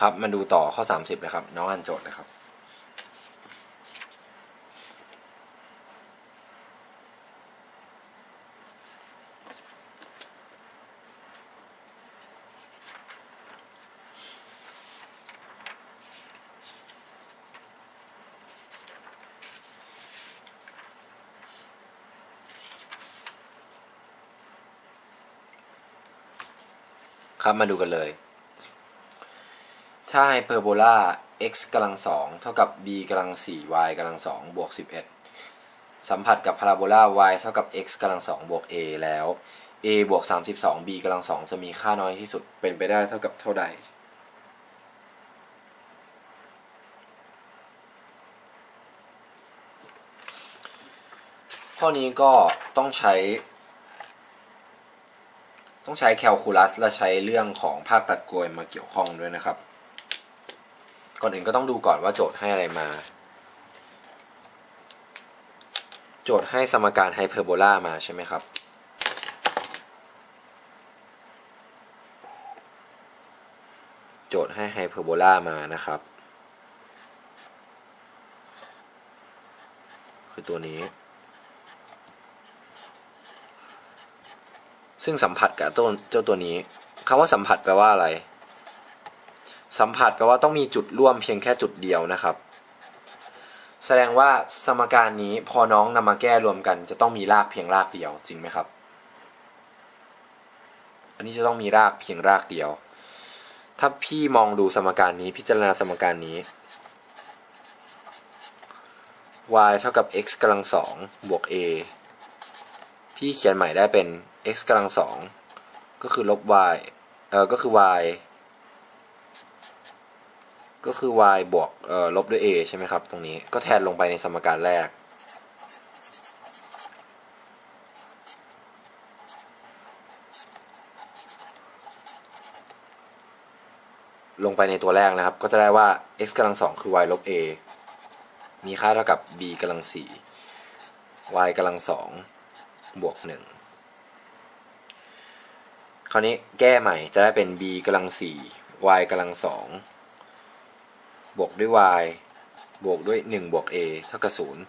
ครับ มาดูต่อข้อ 30 นะครับ น้องอ่านโจทย์นะครับ ครับมาดูกันเลย ถ้าไฮเปอร์โบลา x กำลังสองเท่ากับ b กำลังสี่ y กำลังสองบวกสิบเอ็ดสัมผัสกับพาราโบลา y เท่ากับ x กำลังสองบวก a แล้ว a บวกสามสิบสอง b กำลังสองจะมีค่าน้อยที่สุดเป็นไปได้เท่ากับเท่าใด ข้อนี้ก็ต้องใช้ ต้องใช้แคลคูลัสและใช้เรื่องของภาคตัดโกยมาเกี่ยวข้องด้วยนะครับ ก่อนอื่นก็ต้องดูก่อนว่าโจทย์ให้อะไรมา โจทย์ให้สมการไฮเปอร์โบลามาใช่ไหมครับ โจทย์ให้ไฮเปอร์โบลามานะครับ คือตัวนี้ ซึ่งสัมผัสกับตัวเจ้าตัวนี้คำว่าสัมผัสแปลว่าอะไร สัมผัสแปลว่าต้องมีจุดร่วมเพียงแค่จุดเดียวนะครับ แสดงว่าสมการนี้พอน้องนำมาแก้รวมกัน จะต้องมีรากเพียงรากเดียวจริงไหมครับ อันนี้จะต้องมีรากเพียงรากเดียว ถ้าพี่มองดูสมการนี้พิจารณาสมการนี้ y เท่ากับ x กำลังสองบวก a พี่เขียนใหม่ได้เป็น x กำลังสองก็คือลบ y เออก็คือ y ก็คือ y บวกเอ่อลบด้วย a ใช่ไหมครับ ตรงนี้ก็แทนลงไปในสมการแรก ลงไปในตัวแรกนะครับ ก็จะได้ว่า x กำลังสองคือ y ลบ a มีค่าเท่ากับ b กำลังสี่ y กำลังสองบวกหนึ่งคราวนี้แก้ใหม่จะได้เป็น b กำลังสี่ y กำลังสอง บวกด้วย y บวกด้วยหนึ่งบวก a เท่ากับศูนย์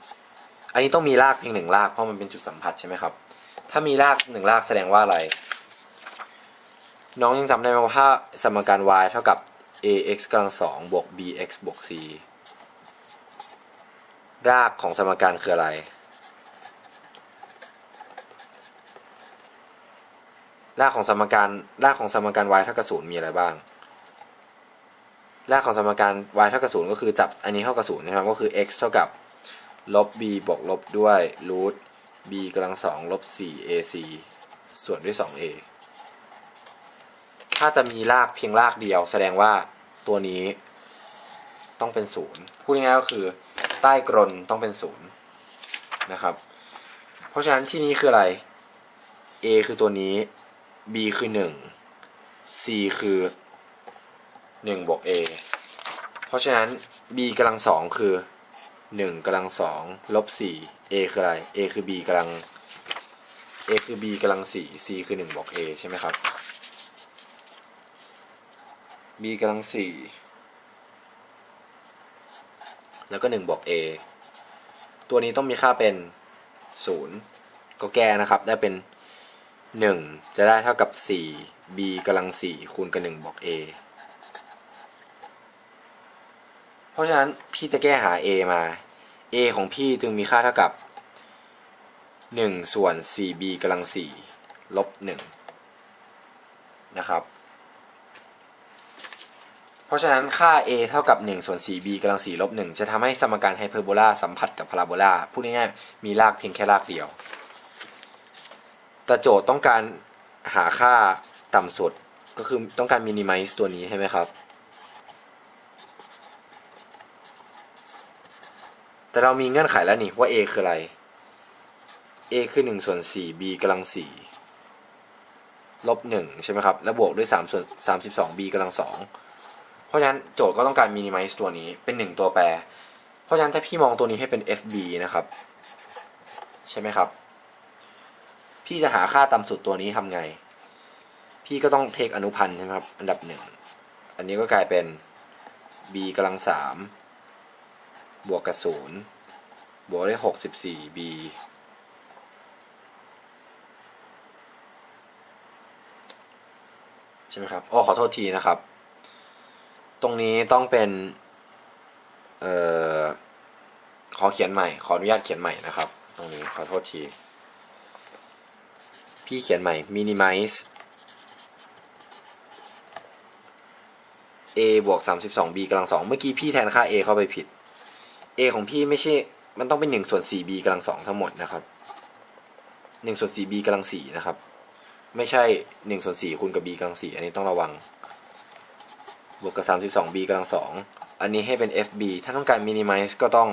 อันนี้ต้องมีรากเพียงหนึ่งรากเพราะมันเป็นจุดสัมผัสใช่ไหมครับ ถ้ามีรากหนึ่งรากแสดงว่าอะไร น้องยังจำได้ไหมว่าถ้าสมการ y เท่ากับ ax กำลังสองบวก bx บวก c รากของสมการคืออะไร รากของสมการ รากของสมการ y เท่ากับศูนย์มีอะไรบ้าง รากของสมการ y เท่ากับศูนย์ก็คือจับอันนี้เท่ากับศูนย์นะครับ ก็คือ x เท่ากับลบ b บวกลบด้วยรูท b กำลังสองลบสี่ ac ส่วนด้วยสอง a ถ้าจะมีรากเพียงรากเดียว แสดงว่าตัวนี้ต้องเป็นศูนย์พูดง่ายๆก็คือ ใต้กรนต้องเป็นศูนย์นะครับ เพราะฉะนั้นที่นี้คืออะไร a คือตัวนี้ b คือ 1 c คือ 1บวก a เพราะฉะนั้น b กำลังสองคือ 1กำลังสองลบ4 a คืออะไร a คือ b กำลัง a คือ b กำลัง4 c คือ1บวก a ใช่ไหมครับ b กำลังสี่แล้วก็1บวก a ตัวนี้ต้องมีค่าเป็น 0 ก็แก้นะครับ ได้เป็น 1 จะได้เท่ากับ 4 b กำลัง4คูณกับ1บวก a เพ ราะฉะนั้นพี่จะแก้หา a มา a ของพี่จึงมีค่าเท่ากับ 1 ส่วน 4b กำลัง 4 ลบ 1 นะครับ เพราะฉะนั้นค่า a เท่ากับ 1 ส่วน 4b กำลัง 4 ลบ 1 จะทำให้สมการไฮเปอร์โบลาสัมผัสกับพาราโบลาพูดง่ายๆ มีรากเพียงแค่รากเดียว แต่โจทย์ต้องการหาค่าต่ำสุดก็คือต้องการมินิมัลตัวนี้ใช่ไหมครับ แต่เรามีเงื่อนไขแล้วนี่ว่า a คืออะไร a คือ1ส่วน 4b กำลัง4ลบ1ใช่ไหมครับ แล้วบวกด้วย3ส่วน 32b กำลัง2เพราะฉะนั้นโจทย์ก็ต้องการมินิมัลตัวนี้เป็น 1 ตัวแปร เพราะฉะนั้นถ้าพี่มองตัวนี้ให้เป็น fb นะครับ ใช่ไหมครับ พี่จะหาค่าต่ำสุดตัวนี้ทำไง พี่ก็ต้องเทคอนุพันธ์ใช่ไหมครับ อันดับหนึ่งอันนี้ก็กลายเป็น b กำลังสาม บวกกับศูนย์บวกได้หกสิบสี่ b ใช่ไหมครับโอ้ขอโทษทีนะครับ ตรงนี้ต้องเป็น เอ่อ ขอเขียนใหม่ ขออนุญาตเขียนใหม่นะครับ ตรงนี้ ขอโทษที พี่เขียนใหม่ minimize a บวก 32b กำลังสอง เมื่อกี้พี่แทนค่า a เข้าไปผิด a ของพี่ไม่ใช่ มันต้องเป็น1ส่วน 4b กำลังสองทั้งหมดนะครับ1ส่วน 4b กำลังสี่นะครับ ไม่ใช่1ส่วน4คูณกับ b กำลังสี่อันนี้ต้องระวัง บวกกับ 32b กำลังสองอันนี้ให้เป็น fb ถ้าต้องการ minimize ก็ต้อง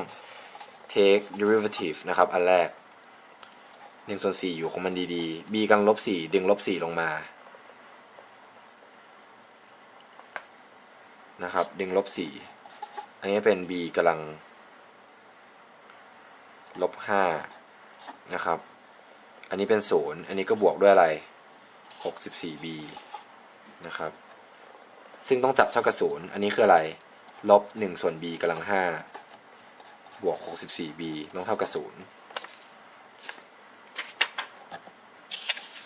take derivative นะครับ อันแรก1ส่วน4อยู่ของมันดีๆ b กำลังลบ4ดึงลบ4ลงมานะครับ ดึงลบสี่อันนี้เป็น b กำลัง ลบห้านะครับ อันนี้เป็นศูนย์อันนี้ก็บวกด้วยอะไรหกสิบสี่ b นะครับ ซึ่งต้องจับเท่ากับศูนย์อันนี้คืออะไร ลบหนึ่งส่วน b กำลังห้าบวกหกสิบสี่ b ต้องเท่ากับศูนย์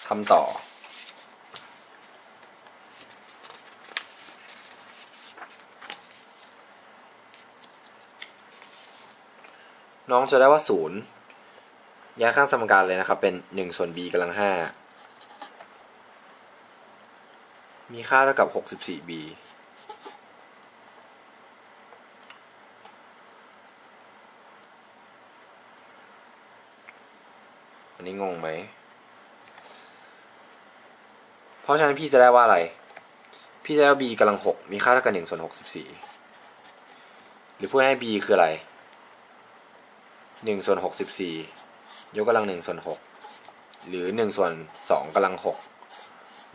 ทำต่อ น้องจะได้ว่าศูนย์ย้ายข้างสมการเลยนะครับ เป็นหนึ่งส่วน b กำลังห้ามีค่าเท่ากับหกสิบสี่ b อันนี้งงไหม เพราะฉะนั้นพี่จะได้ว่าอะไร พี่จะได้ว่า b กำลังหกมีค่าเท่ากับหนึ่งส่วนหกสิบสี่หรือพูดให้ b คืออะไร หนึ่งส่วนหกสิบสี่ยกกำลังหนึ่งส่วนหกหรือหนึ่งส่วนสองกำลังหก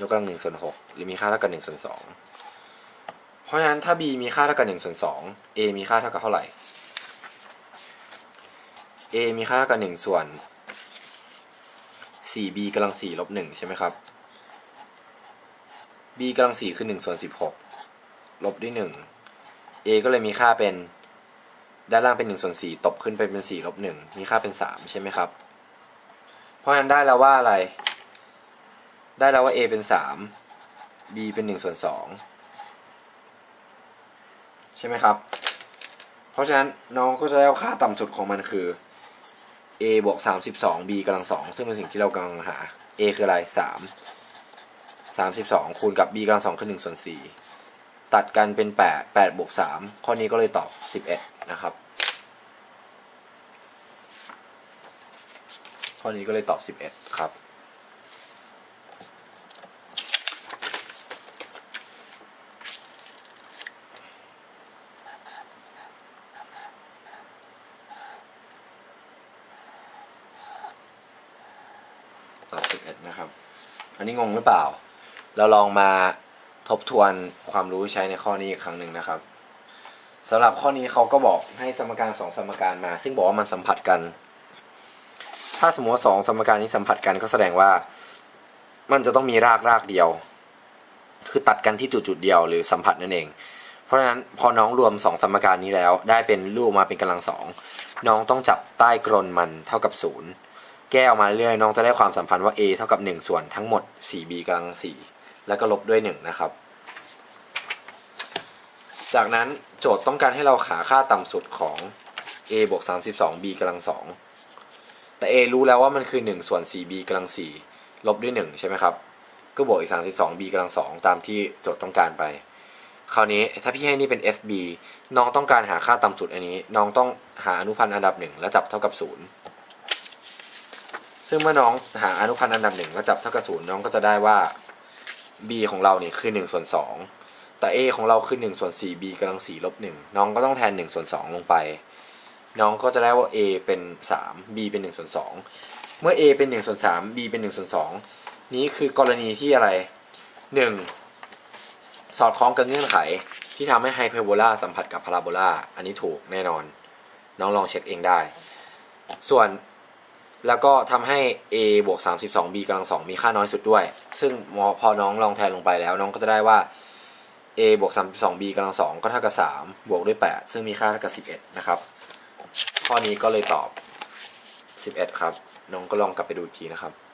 ยกกำลังหนึ่งส่วนหกหรือมีค่าเท่ากับหนึ่งส่วนสองเพราะฉะนั้นถ้า b มีค่าเท่ากับหนึ่งส่วนสอง a มีค่าเท่ากับเท่าไหร่ a มีค่าเท่ากับหนึ่งส่วนสี่ b กำลังสี่ลบหนึ่งใช่ไหมครับ b กำลังสี่คือหนึ่งส่วนสิบหกลบด้วยหนึ่ง a ก็เลยมีค่าเป็น ด้านล่างเป็น1ส่วน4ตบขึ้นไปเป็น4ลบ1มีค่าเป็น 3 ใช่ไหมครับ เพราะฉะนั้นได้แล้วว่าอะไร ได้แล้วว่า a เป็น 3 b เป็น1ส่วน2ใช่ไหมครับ เพราะฉะนั้นน้องก็จะได้ว่าค่าต่ำสุดของมันคือ a บวก32 b กำลัง2ซึ่งเป็นสิ่งที่เรากำลังหา a คืออะไร 3 32 คูณกับ b กำลัง2คือ1ส่วน4 ตัดกันเป็น 8 8บวก3ข้อนี้ก็เลยตอบ 11 นะครับ ข้อนี้ก็เลยตอบ 11 ครับ ตอบ 11 นะครับ อันนี้งงหรือเปล่า เราลองมา ทบทวนความรู้ใช้ในข้อนี้อีกครั้งหนึ่งนะครับสำหรับข้อนี้เขาก็บอกให้สมการสองสมการมา ซึ่งบอกว่ามันสัมผัสกัน ถ้าสมมติว่าสองสมการนี้สัมผัสกันก็แสดงว่า มันจะต้องมีรากรากเดียว คือตัดกันที่จุดจุดเดียวหรือสัมผัสนั่นเอง เพราะฉะนั้นพอน้องรวมสองสมการนี้แล้ว ได้เป็นรูปมาเป็นกำลังสองน้องต้องจับใต้กรนมันเท่ากับศูนย์แก้ออกมาเรื่อยน้องจะได้ความสัมพันธ์ว่า a เท่ากับ1ส่วนทั้งหมด 4b กำลัง4 แล้วก็ลบด้วย1นะครับ จากนั้นโจทย์ต้องการให้เราหาค่าต่ำสุดของ a บวก 32b กำลัง2แต่ a รู้แล้วว่ามันคือ 1 ส่วน 4b กำลัง4ลบด้วย 1 ใช่ไหมครับ ก็บวกอีก 32b กำลัง2ตามที่โจทย์ต้องการไป คราวนี้ถ้าพี่ให้นี่เป็น fb น้องต้องการหาค่าต่ำสุดอันนี้ น้องต้องหาอนุพันธ์อันดับหนึ่งแล้วจับเท่ากับ 0 ซึ่งเมื่อน้องหาอนุพันธ์อันดับหนึ่งแล้วจับเท่ากับศูนย์น้องก็จะได้ว่า b ของเราเนี่ยคือ1ส่วน2แต่ a ของเราคือ1ส่วน 4b กำลัง4ลบ1น้องก็ต้องแทน1ส่วน2ลงไป น้องก็จะได้ว่า a เป็น 3 b เป็น1ส่วน2เมื่อ a เป็น1ส่วน3 b เป็น1ส่วน2นี้คือกรณีที่อะไร 1. สอดคล้องกับเงื่อนไขที่ทำให้ไฮเปอร์โบลาสัมผัสกับพาราโบลาอันนี้ถูกแน่นอน น้องลองเช็คเองได้ ส่วน แล้วก็ทำให้ a บวก 32b กำลัง2มีค่าน้อยสุดด้วย ซึ่งพอน้องลองแทนลงไปแล้ว น้องก็จะได้ว่า a บวก32 b กำลังสองก็เท่ากับ3บวกด้วย 8 ซึ่งมีค่าเท่ากับ 11 นะครับ ข้อนี้ก็เลยตอบ 11 ครับ น้องก็ลองกลับไปดูอีกทีนะครับ